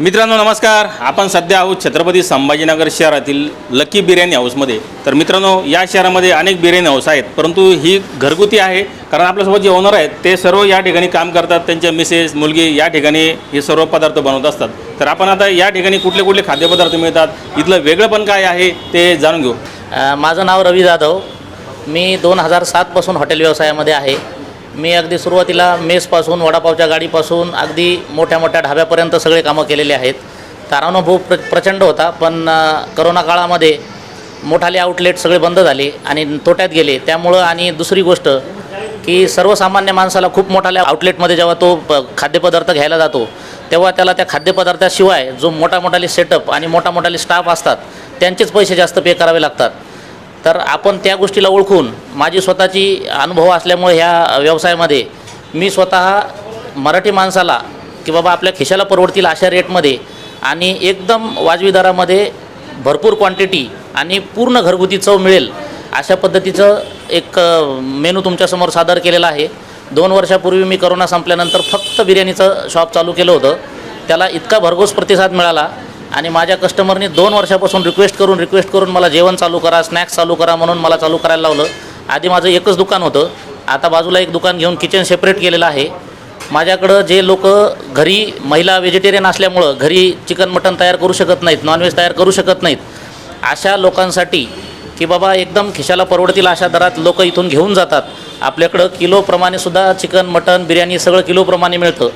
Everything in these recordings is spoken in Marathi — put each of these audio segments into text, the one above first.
मित्रांनो नमस्कार. आपण सध्या आहोत छत्रपती संभाजीनगर शहरातील लकी बिर्याणी हाऊसमध्ये तर मित्रांनो या शहरामध्ये अनेक बिर्याणी हाऊस आहेत परंतु ही घरगुती आहे कारण आपल्यासोबत जे ओनर आहेत ते सर्व या ठिकाणी काम करतात. त्यांच्या मिसेस मुलगी या ठिकाणी हे सर्व पदार्थ बनवत असतात. तर आपण आता या ठिकाणी कुठले कुठले खाद्यपदार्थ मिळतात इथलं वेगळंपण काय आहे ते जाणून घेऊ. माझं नाव रवी जाधव. मी दोन हजार सातपासून हॉटेल व्यवसायामध्ये आहे. मी अगदी सुरुवातीला मेसपासून वडापावच्या गाडीपासून अगदी मोठ्या मोठ्या ढाब्यापर्यंत सगळे कामं केलेले आहेत. तर अनुभव प्र प्रचंड होता पण करोना काळामध्ये मोठाले आउटलेट सगळे बंद झाले आणि तोट्यात गेले. त्यामुळं आणि दुसरी गोष्ट की सर्वसामान्य माणसाला खूप मोठाल्या आउटलेटमध्ये जेव्हा तो प खाद्यपदार्थ घ्यायला जातो तेव्हा त्याला त्या खाद्यपदार्थाशिवाय जो मोठा मोठाले सेटअप आणि मोठा मोठाले स्टाफ असतात त्यांचेच पैसे जास्त पे करावे लागतात. तर आपण त्या गोष्टीला ओळखून माझी स्वतःची अनुभव असल्यामुळे ह्या व्यवसायामध्ये मी स्वतः मराठी माणसाला की बाबा आपल्या खिशाला परवडतील अशा रेटमध्ये आणि एकदम वाजवी दरामध्ये भरपूर क्वांटिटी आणि पूर्ण घरगुती चव मिळेल अशा पद्धतीचं एक मेनू तुमच्यासमोर सादर केलेला आहे. दोन वर्षापूर्वी मी करोना संपल्यानंतर फक्त बिर्याणीचं शॉप चालू केलं होतं. त्याला इतका भरघोस प्रतिसाद मिळाला. आणि माझ्या कस्टमरनी दोन वर्षापासून रिक्वेस्ट करून रिक्वेस्ट करून मला जेवण चालू करा स्नॅक्स चालू करा म्हणून मला चालू करायला लावलं. आधी माझं एकच दुकान होतं. आता बाजूला एक दुकान घेऊन किचन सेपरेट केलेलं आहे. माझ्याकडं जे लोक घरी महिला व्हेजिटेरियन असल्यामुळं घरी चिकन मटन तयार करू शकत नाहीत नॉनव्हेज तयार करू शकत नाहीत. अशा लोकांसाठी की बाबा एकदम खिशाला परवडतील अशा दरात लोक इथून घेऊन जातात. आपल्याकडं किलोप्रमाणे सुद्धा चिकन मटन बिर्याणी सगळं किलोप्रमाणे मिळतं.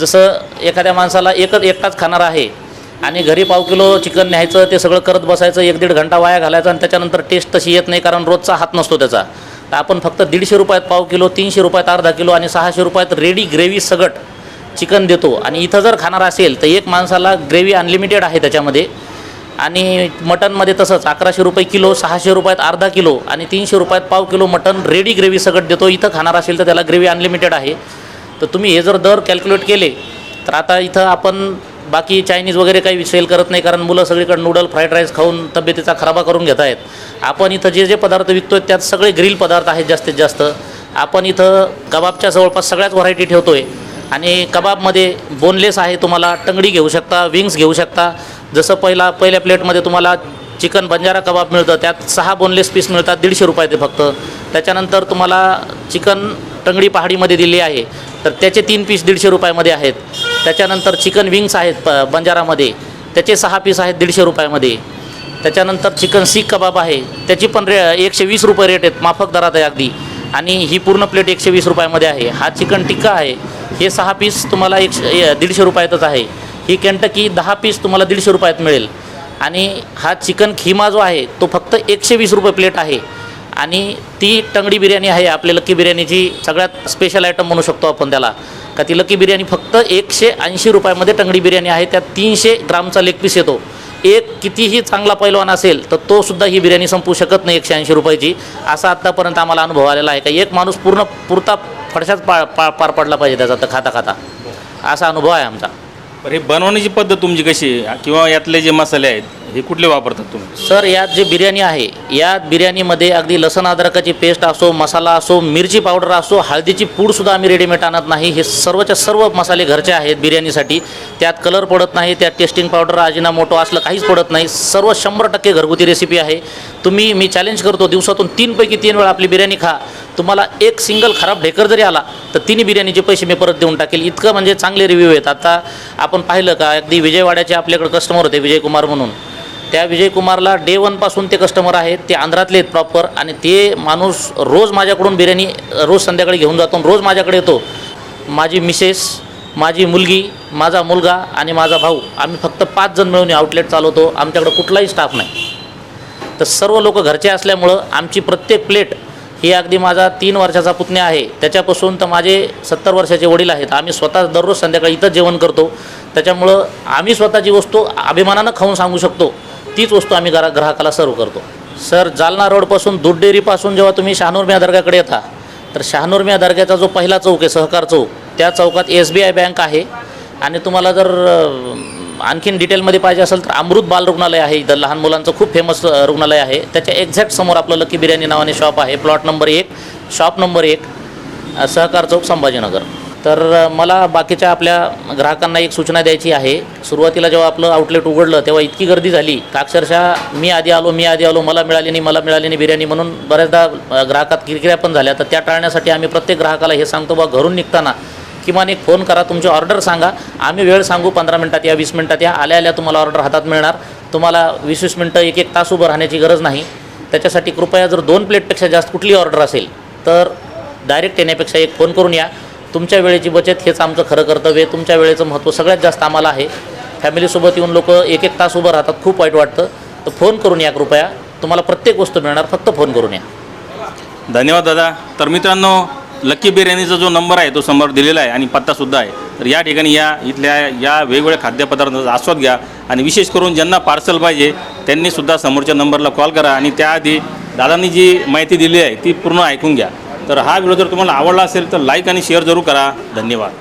जसं एखाद्या माणसाला एकच एकटाच खाणार आहे. आणि घरी पाव किलो चिकन न्यायचं ते सगळं करत बसायचं एक दीड घंटा वाया घालायचा आणि त्याच्यानंतर टेस्ट तशी येत नाही कारण रोजचा हात नसतो त्याचा. तर आपण फक्त दीडशे रुपयात पाव किलो तीनशे रुपयात अर्धा किलो आणि सहाशे रुपयात रेडी ग्रेव्ही सगट चिकन देतो. आणि इथं जर खाणार असेल तर एक माणसाला ग्रेव्ही अनलिमिटेड आहे त्याच्यामध्ये. आणि मटनमध्ये तसंच अकराशे रुपये किलो सहाशे रुपयात अर्धा किलो आणि तीनशे रुपयात पाव किलो मटन रेडी ग्रेव्ही सगट देतो. इथं खाणार असेल तर त्याला ग्रेव्ही अनलिमिटेड आहे. तर तुम्ही हे जर दर कॅल्क्युलेट केले तर आता इथं आपण बाकी चायनीज वगैरे काही सेल करत नाही कारण मुलं सगळीकडे नूडल फ्राईड राईस खाऊन तब्येतीचा खराबा करून घेत आहेत. आपण इथं जे जे पदार्थ विकतो त्यात सगळे ग्रिल पदार्थ आहेत जास्तीत जास्त. आपण इथं कबाबच्या जवळपास सगळ्याच व्हरायटी ठेवतो आहे आणि कबाबमध्ये बोनलेस आहे तुम्हाला टंगडी घेऊ शकता विंग्स घेऊ शकता. जसं पहिला पहिल्या प्लेटमध्ये तुम्हाला चिकन बंजारा कबाब मिळतं त्यात सहा बोनलेस पीस मिळतात दीडशे रुपये ते फक्त. त्याच्यानंतर तुम्हाला चिकन टंगडी पहाडीमध्ये दिली आहे. तर त्याचे तीन पीस दीडशे रुपयामध्ये आहेत. त्याच्यानंतर चिकन विंग्स आहेत प बंजारामध्ये. त्याचे सहा पीस आहेत दीडशे रुपयामध्ये. त्याच्यानंतर चिकन सीख कबाब आहे. त्याची पण रे एकशे वीस रुपये रेट आहेत माफक दरात आहे अगदी. आणि ही पूर्ण प्लेट एकशे वीस रुपयामध्ये आहे. हा चिकन टिक्का आहे. हे सहा पीस तुम्हाला एकशे दीडशे रुपयातच आहे. ही केंटकी दहा पीस तुम्हाला दीडशे रुपयात मिळेल. आणि हा चिकन खिमा जो आहे तो फक्त एकशे वीस रुपये प्लेट आहे. आणि ती टंगडी बिर्याणी आहे आपली लक्की बिर्याणीची सगळ्यात स्पेशल आयटम म्हणू शकतो आपण त्याला. का ती लक्की बिर्याणी फक्त एकशे ऐंशी रुपयामध्ये टंगडी बिर्याणी आहे त्यात तीनशे ग्रामचा लेग पीस येतो. एक कितीही चांगला पैलवान असेल तर तो सुद्धा ही बिर्याणी संपू शकत नाही एकशे ऐंशी रुपयाची. असा आत्तापर्यंत आम्हाला अनुभव आलेला आहे. का एक माणूस पूर्ण पुरता फडशाच पा पा पार पडला पाहिजे त्याचा तर खाता खाता. असा अनुभव आहे आमचा. हे बनवण्याची पद्धत तुमची कशी आहे? किंवा यातले जे मसाले आहेत हे कुठले वापरतात तुम्ही? सर यात जे बिर्याणी आहे यात बिर्याणीमध्ये अगदी लसण अद्रकाची पेस्ट असो मसाला असो मिरची पावडर असो हळदीची पूडसुद्धा आम्ही रेडीमेड आणत नाही. हे सर्वच्या सर्व मसाले घरचे आहेत बिर्याणीसाठी. त्यात कलर पडत नाही त्यात टेस्टिंग पावडर अजिना मोठो असलं काहीच पडत नाही. सर्व शंभर टक्के घरगुती रेसिपी आहे. तुम्ही मी चॅलेंज करतो दिवसातून तीनपैकी तीन वेळा आपली बिर्याणी खा. तुम्हाला एक सिंगल खराब ढेकर जरी आला तर तिन्ही बिर्याणीचे पैसे मी परत देऊन टाकेल. इतकं म्हणजे चांगले रिव्ह्यू आहेत. आता आपण पाहिलं का अगदी विजयवाड्याचे आपल्याकडे कस्टमर होते विजयकुमार म्हणून. त्या विजयकुमारला डे वनपासून ते कस्टमर आहेत ते आंध्रातले आहेत प्रॉपर आणि ते माणूस रोज माझ्याकडून बिर्याणी रोज संध्याकाळी घेऊन जातो रोज माझ्याकडे येतो. माझी मिसेस माझी मुलगी माझा मुलगा आणि माझा भाऊ आम्ही फक्त पाच जण मिळून आउटलेट चालवतो. आमच्याकडं कुठलाही स्टाफ नाही. तर सर्व लोक घरचे असल्यामुळं आमची प्रत्येक प्लेट ही अगदी माझा तीन वर्षाचा पुतण्या आहे. त्याच्यापासून तर माझे सत्तर वर्षाचे वडील आहेत. आम्ही स्वतः दररोज संध्याकाळी इथं जेवण करतो. त्याच्यामुळं आम्ही स्वतःची वस्तू अभिमानानं खाऊन सांगू शकतो. तीच वस्तू आम्ही ग्रा ग्राहकाला सर्व करतो. सर जालना रोडपासून दूध डेअरीपासून जेव्हा तुम्ही शहानूर मिया दर्ग्याकडे येता तर शहानूर मिया दर्ग्याचा जो पहिला चौक आहे सहकार चौक त्या चौकात एस बी आय बँक आहे. आणि तुम्हाला जर आणखीन डिटेलमध्ये पाहिजे असेल तर अमृत बाल रुग्णालय आहे इथं. लहान मुलांचं खूप फेमस रुग्णालय आहे. त्याच्या एक्झॅक्ट समोर आपलं लकी बिर्याणी नावाने शॉप आहे. प्लॉट नंबर एक शॉप नंबर एक सहकार चौक संभाजीनगर. तर मला बाकीच्या आपल्या ग्राहकांना एक सूचना द्यायची आहे. सुरुवातीला जेव्हा आपलं आउटलेट उघडलं तेव्हा इतकी गर्दी झाली. का अक्षरशः मी आधी आलो मी आधी आलो मला मिळाली नाही मला मिळाली नाही बिर्याणी म्हणून बऱ्याचदा ग्राहकात किरकिऱ्या पण झाल्या. तर त्या टाळण्यासाठी आम्ही प्रत्येक ग्राहकाला हे सांगतो बा घरून निघताना किमान एक फोन करा तुमची ऑर्डर सांगा. आम्ही वेळ सांगू पंधरा मिनटात या वीस मिनटात या आल्या आल्या तुम्हाला ऑर्डर हातात मिळणार. तुम्हाला वीस वीस मिनटं एक एक तास उभं राहण्याची गरज नाही. त्याच्यासाठी कृपया जर दोन प्लेटपेक्षा जास्त कुठली ऑर्डर असेल तर डायरेक्ट येण्यापेक्षा एक फोन करून या. तुमच्या वेळेची बचत हेच आमचं खरं कर्तव्य आहे. तुमच्या वेळेचं महत्त्व सगळ्यात जास्त आम्हाला आहे. फॅमिलीसोबत येऊन लोक एक एक तास उभं राहतात खूप वाईट वाटतं. तर फोन करून या कृपया. तुम्हाला प्रत्येक वस्तू मिळणार फक्त फोन करून या. धन्यवाद दादा. तर मित्रांनो लक्की बिर्याणीचा जो नंबर आहे तो समोर दिलेला आहे आणि पत्तासुद्धा आहे. तर या ठिकाणी या इथल्या या वेगवेगळ्या खाद्यपदार्थांचा आस्वाद घ्या आणि विशेष करून ज्यांना पार्सल पाहिजे त्यांनीसुद्धा समोरच्या नंबरला कॉल करा आणि त्याआधी दादांनी जी माहिती दिली आहे ती पूर्ण ऐकून घ्या. तर हा व्हिडिओ जर तुम्हाला आवडला असेल तर लाईक आणि शेअर जरूर करा. धन्यवाद.